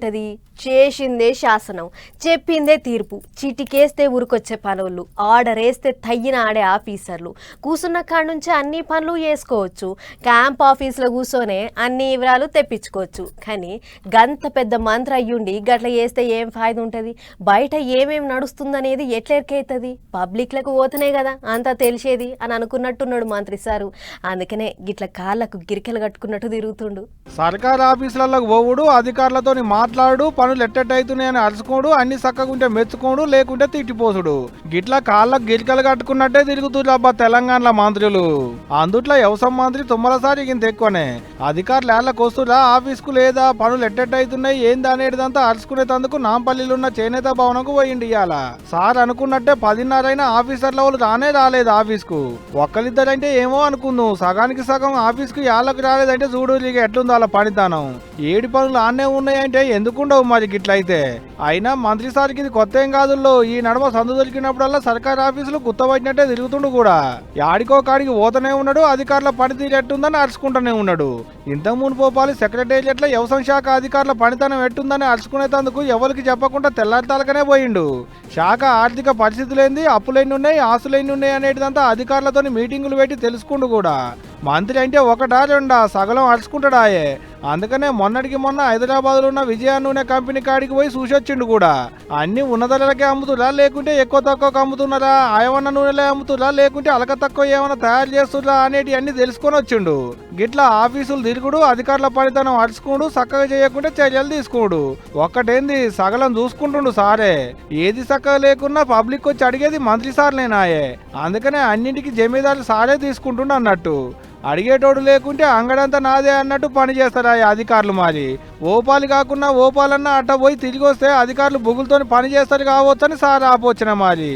ఎట్లుంటది చేసిందే శాసనం చెప్పిందే తీర్పు. చిటికేస్తే ఊరికొచ్చే పనులు ఆర్డర్ వేస్తే తయ్యిన ఆడే ఆఫీసర్లు. కూసున్న కాడ నుంచి అన్ని పనులు చేసుకోవచ్చు. క్యాంప్ ఆఫీసులో కూర్చొనే అన్ని వివరాలు తెప్పించుకోవచ్చు. కానీ గంత పెద్ద మంత్రి అయ్యుండి గట్ల చేస్తే ఏం ఫాయిదా ఉంటుంది బయట ఏమేం నడుస్తుందనేది ఎట్లెరికైతుంది? పబ్లిక్లకు పోతనే కదా అంతా తెలిసేది అని అనుకున్నట్టున్నాడు మంత్రి సారు. అందుకనే గిట్ల కాళ్ళకు గిరికెలు కట్టుకున్నట్టు తిరుగుతుండు. సర్కార్ ఆఫీసులలో పోవుడు అధికారులతో మాట్లాడు పనులు ఎట్టెట్టయితున్నాయని అరుచుకోడు అన్ని చక్కగుంటే మెచ్చుకోడు లేకుంటే తిట్టిపోసుడు. గిట్లా కాళ్ళకు గిరికలు కట్టుకున్నట్టే తిరుగుతుంది అబ్బా తెలంగాణలో మంత్రులు. అందుట్లో వ్యవసాయ మంత్రి తుమ్మలసారి ఇంత ఎక్కువనే. అధికారులు ఏళ్ళకి వస్తురా ఆఫీస్కు లేదా పనులు ఎట్టెట్టయితున్నాయి ఏంది అనేటిదంతా అరుచుకునేందుకు నాంపల్లిలో ఉన్న చేనేత భవనకు పోయిండి ఇవాళ సార్ అనుకున్నట్టే పదిన్నరైనా ఆఫీసర్ల వాళ్ళు రానే రాలేదు ఆఫీస్కు. ఒక్కరిద్దరంటే ఏమో అనుకుందాం సగానికి సగం ఆఫీస్కు ఏళ్ళకు రాలేదంటే చూడు ఇక ఎట్లుందో అలా పనితానం. ఏడు పనులు ఆనే ఉన్నాయంటే ఎందుకుండవు మరి గిట్లయితే? అయినా మంత్రి సార్కి ఇది కొత్త ఏం కాదుల్లో ఈ నడమ సందు దొరికినప్పుడల్లా సర్కార్ ఆఫీసులు గుత్తబట్టినట్టే తిరుగుతుండు కూడా. యాడికో కాడికి పోతూనే ఉన్నాడు అధికారుల పనితీరు ఎట్టుందని అరుచుకుంటూనే ఉన్నాడు. ఇంతకు మును పోపాలి సెక్రటేరియట్లో వ్యవసాయ శాఖ అధికారుల పనితనం ఎట్టుందని అరుచుకునేందుకు ఎవరికి చెప్పకుండా తెల్లారితాలకనే పోయిండు. శాఖ ఆర్థిక పరిస్థితులేంది అప్పులెన్ని ఉన్నాయి ఆస్తులెన్ని ఉన్నాయి అనేటిదంతా అధికారులతో మీటింగులు పెట్టి తెలుసుకుండు కూడా. మంత్రి అంటే ఒకటా రెండా సగలం అరుచుకుంటాడాయే. అందుకనే మొన్నటికి మొన్న హైదరాబాద్లో ఉన్న విజయ నూనె కంపెనీ కాడికి పోయి చూసొచ్చిండు కూడా. అన్ని ఉన్న ధరలకే అమ్ముతురా లేకుంటే ఎక్కువ తక్కువ అమ్ముతున్నారా? ఆయవన్న నూనెలే అమ్ముతురా లేకుంటే అలక తక్కువ ఏమైనా తయారు చేస్తురా అనేటి అన్ని తెలుసుకొని వచ్చిండు. గిట్లా ఆఫీసులు తిరుగుడు అధికారుల పనితనం అరుచుకోడు చక్కగా చేయకుంటే చర్యలు తీసుకోడు. ఒక్కటేంది సగలం చూసుకుంటుండు సారే. ఏది చక్కగా లేకున్నా పబ్లిక్ వచ్చి అడిగేది మంత్రి సార్లేనాయే అందుకనే అన్నింటికి జమీదారులు సారే తీసుకుంటుండు అన్నట్టు. అడిగేటోడు లేకుంటే అంగడంతా నాదే అన్నట్టు పని చేస్తారా ఈ అధికారులు మరి ఓపాలు కాకుండా ఓపాలన్నా అట్ట పోయి తిరిగి వస్తే అధికారులు బుగులతో పని చేస్తారు కావచ్చని సార్ ఆపొచ్చిన మరి